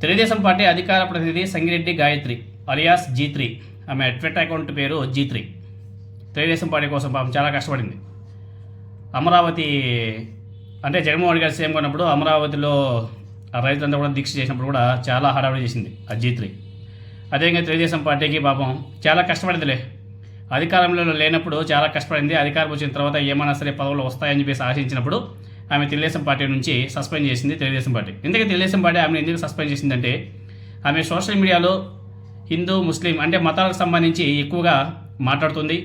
Telugu Desam party అధికార ప్రతినిధి Sangireddy Gayathri alias G three ఆమె ట్విట్టర్ అకౌంట్ పేరు జీ త్రీ తెలుగుదేశం పార్టీ కోసం పాపం చాలా కష్టపడింది. అమరావతి అంటే జగన్మోహన్ గారు సీఎం కొన్నప్పుడు అమరావతిలో ఆ రైతులంతా కూడా దీక్ష చేసినప్పుడు కూడా చాలా హడావిడి చేసింది ఆ జీ త్రీ అదేవిధంగా తెలుగుదేశం పార్టీకి పాపం చాలా కష్టపడిందిలే. అధికారంలో లేనప్పుడు చాలా కష్టపడింది. అధికారం వచ్చిన తర్వాత ఏమైనా సరే పదవులు వస్తాయని చెప్పేసి ఆశించినప్పుడు ఆమె తెలుగుదేశం పార్టీ నుంచి సస్పెండ్ చేసింది తెలుగుదేశం పార్టీ. ఎందుకంటే తెలుగుదేశం పార్టీ ఆమెను ఎందుకు సస్పెండ్ చేసిందంటే ఆమె సోషల్ మీడియాలో హిందూ ముస్లిం అంటే మతాలకు సంబంధించి ఎక్కువగా మాట్లాడుతుంది.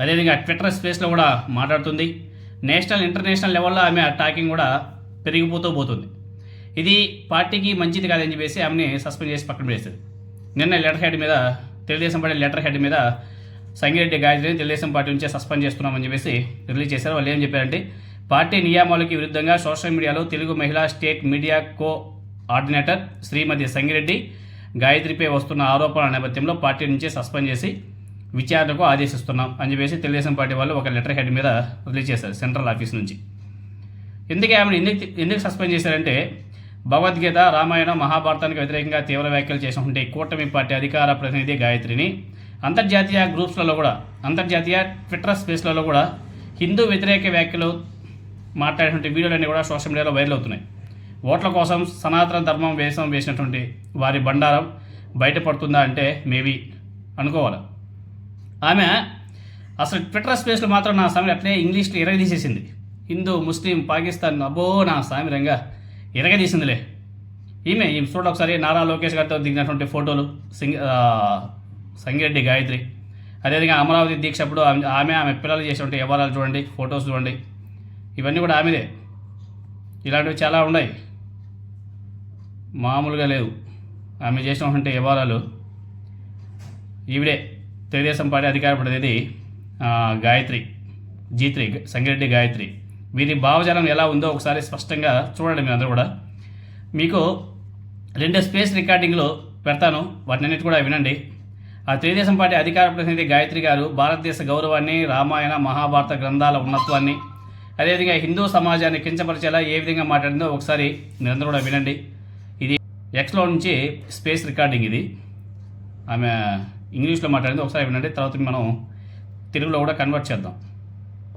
అదేవిధంగా ట్విట్టర్ స్పేస్లో కూడా మాట్లాడుతుంది. నేషనల్ ఇంటర్నేషనల్ లెవెల్లో ఆమె టాకింగ్ కూడా పెరిగిపోతూ పోతుంది. ఇది పార్టీకి మంచిది కాదని చెప్పేసి ఆమెని సస్పెండ్ చేసి పక్కన పడేస్తుంది నిన్న లెటర్ హెడ్ మీద తెలుగుదేశం పార్టీ లెటర్ హెడ్ మీద సంగిరెడ్డి గాయత్రిని తెలుగుదేశం పార్టీ నుంచే సస్పెండ్ చేస్తున్నామని చెప్పేసి రిలీజ్ చేశారు. వాళ్ళు ఏం చెప్పారంటే పార్టీ నియామాలకి విరుద్ధంగా సోషల్ మీడియాలో తెలుగు మహిళా state media coordinator Shrimati Sangireddy గాయత్రిపై వస్తున్న ఆరోపణల నేపథ్యంలో పార్టీ నుంచి సస్పెండ్ చేసి విచారణకు ఆదేశిస్తున్నాం అని చెప్పేసి తెలుగుదేశం పార్టీ వాళ్ళు ఒక లెటర్ హెడ్ మీద రిలీజ్ చేశారు సెంట్రల్ ఆఫీస్ నుంచి. ఎందుకు ఆమెను ఎందుకు ఎందుకు సస్పెండ్ చేశారంటే భగవద్గీత రామాయణం మహాభారతానికి వ్యతిరేకంగా తీవ్ర వ్యాఖ్యలు చేసినటువంటి కూటమి పార్టీ అధికార ప్రతినిధి గాయత్రిని అంతర్జాతీయ గ్రూప్స్లలో కూడా అంతర్జాతీయ ట్విట్టర్ స్పేస్లలో కూడా హిందూ వ్యతిరేక వ్యాఖ్యలు మాట్లాడేటువంటి వీడియోలన్నీ కూడా సోషల్ మీడియాలో వైరల్ అవుతున్నాయి. ఓట్ల కోసం సనాతన ధర్మం వేషం వేసినటువంటి వారి బండారం బయటపడుతుందా అంటే మేబీ అనుకోవాలి. ఆమె అసలు ట్విట్టర్ స్పేస్లో మాత్రం నా స్వామి అట్లే ఇంగ్లీష్లో ఎరగదీసేసింది. హిందూ ముస్లిం పాకిస్తాన్ అబ్బో నా స్వామి రంగా ఎరగదీసిందిలే. ఈమె ఈ చూడ ఒకసారి నారా లోకేష్ గారితో దిగినటువంటి ఫోటోలు సింగ్ సంగిరెడ్డి గాయత్రి. అదేవిధంగా అమరావతి దీక్ష అప్పుడు ఆమె ఆమె ఆమె పిల్లలు చేసినటువంటి వ్యవహారాలు చూడండి ఫొటోస్ చూడండి. ఇవన్నీ కూడా ఆమెదే. ఇలాంటివి చాలా ఉన్నాయి. మామూలుగా లేవు. ఆమె చేసినటువంటి వ్యవహారాలు ఈవిడే తెలుగుదేశం పార్టీ అధికార ప్రతినిధి గాయత్రి జీత్రి సంగిరెడ్డి గాయత్రి. వీరి భావజాలం ఎలా ఉందో ఒకసారి స్పష్టంగా చూడండి మీరు అందరూ కూడా. మీకు రెండు స్పేస్ రికార్డింగ్లో పెడతాను. వాటినన్నిటి కూడా వినండి. ఆ తెలుగుదేశం పార్టీ అధికార ప్రతినిధి గాయత్రి గారు భారతదేశ గౌరవాన్ని రామాయణ మహాభారత గ్రంథాల ఉన్నత్వాన్ని అదేవిధంగా హిందూ సమాజాన్ని కించపరిచేలా ఏ విధంగా మాట్లాడిందో ఒకసారి మీరందరూ కూడా వినండి ఇది ఎక్స్లో నుంచి స్పేస్ రికార్డింగ్ ఇది ఆమె ఇంగ్లీష్లో మాట్లాడింది ఒకసారి వినండి తర్వాత మనం తెలుగులో కూడా కన్వర్ట్ చేద్దాం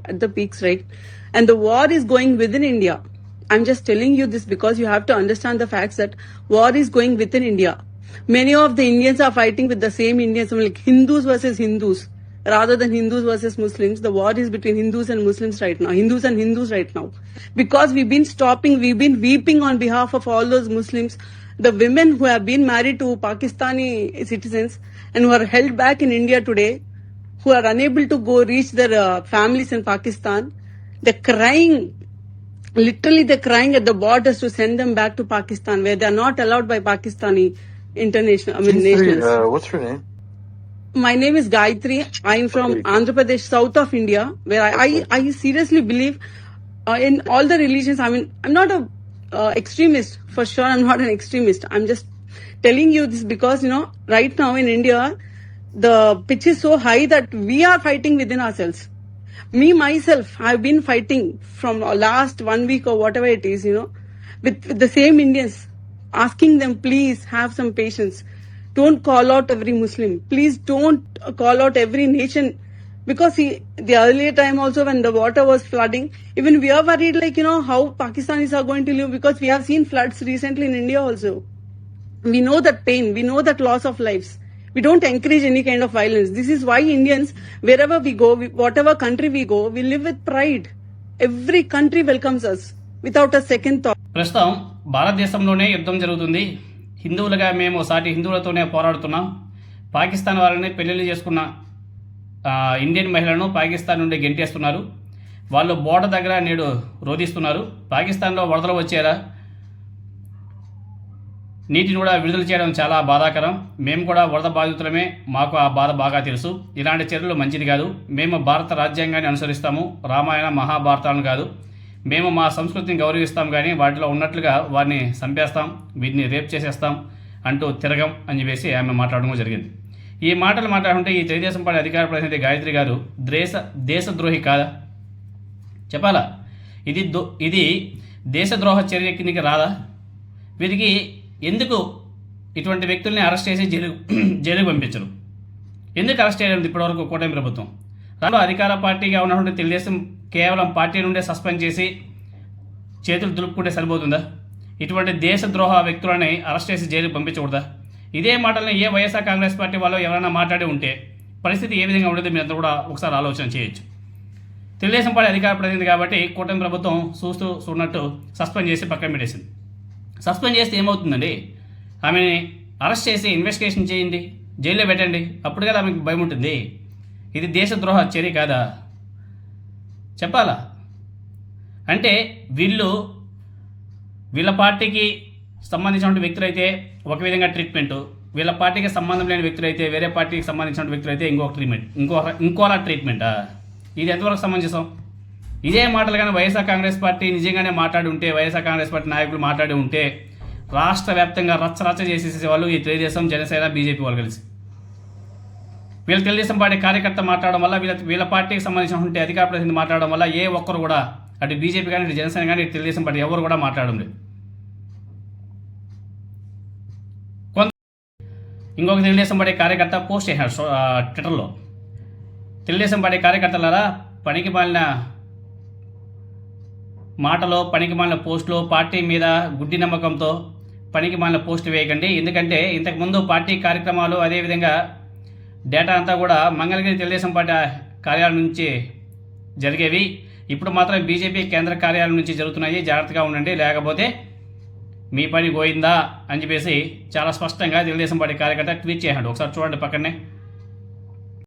at the peaks, right? And the war is going within India. I'm just telling you this because you have to understand the facts that war is going within India. Many of the Indians are fighting with the same Indians, like Hindus versus Hindus, rather than Hindus versus Muslims. The war is between Hindus and Muslims right now, Hindus and Hindus right now. Because we've been stopping, we've been weeping on behalf of all those Muslims, the women who have been married to Pakistani citizens and who are held back in India today, who are unable to go reach their uh, families in Pakistan. They're crying, literally they're crying at the borders to send them back to Pakistan where they're not allowed by Pakistani international, I mean G3, nationals. uh, what's her name? My name is Gayatri. I'm from. Andhra Pradesh, south of India, where I, I, I seriously believe uh, in all the religions. I mean, I'm not a uh, extremist for sure. I'm not an extremist. I'm just telling you this because you know, right now in India, the pitch is so high that we are fighting within ourselves. Me myself, I've been fighting from last one week or whatever it is, you know, with, with the same Indians, asking them please have some patience. Don't call out every Muslim. Please don't uh, call out every nation. Because he, the earlier time also when the water was flooding, even we are worried like, you know, how Pakistanis are going to live because we have seen floods recently in India also. We know that pain, we know that loss of lives. We don't encourage any kind of violence. This is why Indians, wherever we go, we, whatever country we go, we live with pride. Every country welcomes us without a second thought. ప్రస్తుతం భారతదేశంలోనే యుద్ధం జరుగుతుంది హిందువులుగా మేము సాటి హిందువులతోనే పోరాడుతున్నాం. పాకిస్తాన్ వాళ్ళని పెళ్ళిళ్ళు చేసుకున్న Indian మహిళలను పాకిస్తాన్ నుండి గెంటేస్తున్నారు. వాళ్ళు బోర్డర్ దగ్గర నేడు రోధిస్తున్నారు. పాకిస్తాన్లో వరదలు వచ్చేలా నీటిని కూడా విడుదల చేయడం చాలా బాధాకరం. మేము కూడా వరద బాధితులమే. మాకు ఆ బాధ బాగా తెలుసు. ఇలాంటి చర్యలు మంచిది కాదు. మేము భారత రాజ్యాంగాన్ని అనుసరిస్తాము. రామాయణ మహాభారతాలను కాదు. మేము మా సంస్కృతిని గౌరవిస్తాం కానీ వాటిలో ఉన్నట్లుగా వారిని చంపేస్తాం వీటిని రేప్ చేసేస్తాం అంటూ తిరగం అని చెప్పేసి ఆమె మాట్లాడడం జరిగింది. ఈ మాటలు మాట్లాడుతుంటే ఈ తెలుగుదేశం పార్టీ అధికార ప్రతినిధి గాయత్రి గారు దేశ దేశద్రోహి కాదా? చెప్పాలా? ఇది దో ఇది దేశద్రోహ చర్య కిందకి రాదా? వీరికి ఎందుకు ఇటువంటి వ్యక్తుల్ని అరెస్ట్ చేసి జైలు జైలుకు పంపించరు? ఎందుకు అరెస్ట్ చేయలేదు ఇప్పటివరకు కూటమి ప్రభుత్వం? దాంట్లో అధికార పార్టీగా ఉన్నటువంటి తెలుగుదేశం కేవలం పార్టీ నుండే సస్పెండ్ చేసి చేతులు దులుపుకుంటే సరిపోతుందా? ఇటువంటి దేశద్రోహ వ్యక్తులని అరెస్ట్ చేసి జైలుకు పంపించకూడదా? ఇదే మాటలను ఏ వైఎస్ఆర్ కాంగ్రెస్ పార్టీ వాళ్ళు ఎవరైనా మాట్లాడి ఉంటే పరిస్థితి ఏ విధంగా ఉండేది మీరంతా కూడా ఒకసారి ఆలోచన చేయొచ్చు. తెలుగుదేశం పార్టీ అధికార ప్రతినిధి కాబట్టి కూటమి ప్రభుత్వం చూస్తూ చూడనట్టు సస్పెండ్ చేసి పక్కన పెట్టేసింది. సస్పెండ్ చేస్తే ఏమవుతుందండి? ఆమెని అరెస్ట్ చేసి ఇన్వెస్టిగేషన్ చేయండి జైల్లో పెట్టండి అప్పుడు కదా ఆమెకు భయం ఉంటుంది. ఇది దేశద్రోహ చర్య కాదా? చెప్పాలా? అంటే వీళ్ళు వీళ్ళ పార్టీకి సంబంధించినటువ వ్యక్తులు అయితే ఒక విధంగా ట్రీట్మెంట్ వీళ్ళ పార్టీకి సంబంధం లేని వ్యక్తులు అయితే వేరే పార్టీకి సంబంధించిన అయితే ఇంకొక ట్రీట్మెంట్ ఇంకో ఇంకోలా ట్రీట్మెంటా ఇది ఎంతవరకు సమంజసం? ఇదే మాటలు కానీ వైఎస్ఆర్ కాంగ్రెస్ పార్టీ నిజంగానే మాట్లాడి ఉంటే వైఎస్ఆర్ కాంగ్రెస్ పార్టీ నాయకులు మాట్లాడి ఉంటే రాష్ట్ర వ్యాప్తంగా రచ్చ రచ్చ చేసేసే వాళ్ళు ఈ తెలుగుదేశం జనసేన బీజేపీ వాళ్ళు కలిసి. వీళ్ళ తెలుగుదేశం పార్టీ కార్యకర్త మాట్లాడడం వల్ల వీళ్ళ వీళ్ళ పార్టీకి సంబంధించినటువంటి అధికార ప్రతినిధి మాట్లాడడం వల్ల ఏ ఒక్కరు కూడా అటు బీజేపీ కానీ ఇటు జనసేన కానీ ఇటు తెలుగుదేశం పార్టీ ఎవరు కూడా మాట్లాడడం లేదు. కొంత ఇంకొక తెలుగుదేశం పార్టీ కార్యకర్త పోస్ట్ చేశాడు సో- ట్విట్టర్లో. తెలుగుదేశం పార్టీ కార్యకర్తలారా పనికి మాలిన మాటలో పనికి మాలిన పోస్టులో పార్టీ మీద గుడ్డి నమ్మకంతో పనికి మాలిన పోస్టులు వేయకండి. ఎందుకంటే ఇంతకుముందు పార్టీ కార్యక్రమాలు అదేవిధంగా డేటా అంతా కూడా మంగళగిరి తెలుగుదేశం పార్టీ కార్యాలయం నుంచి జరిగేవి. ఇప్పుడు మాత్రం బీజేపీ కేంద్ర కార్యాలయం నుంచి జరుగుతున్నాయి. జాగ్రత్తగా ఉండండి. లేకపోతే మీ పని పోయిందా అని చెప్పేసి చాలా స్పష్టంగా తెలుగుదేశం పార్టీ కార్యకర్త ట్వీట్ చేయండి ఒకసారి చూడండి పక్కనే.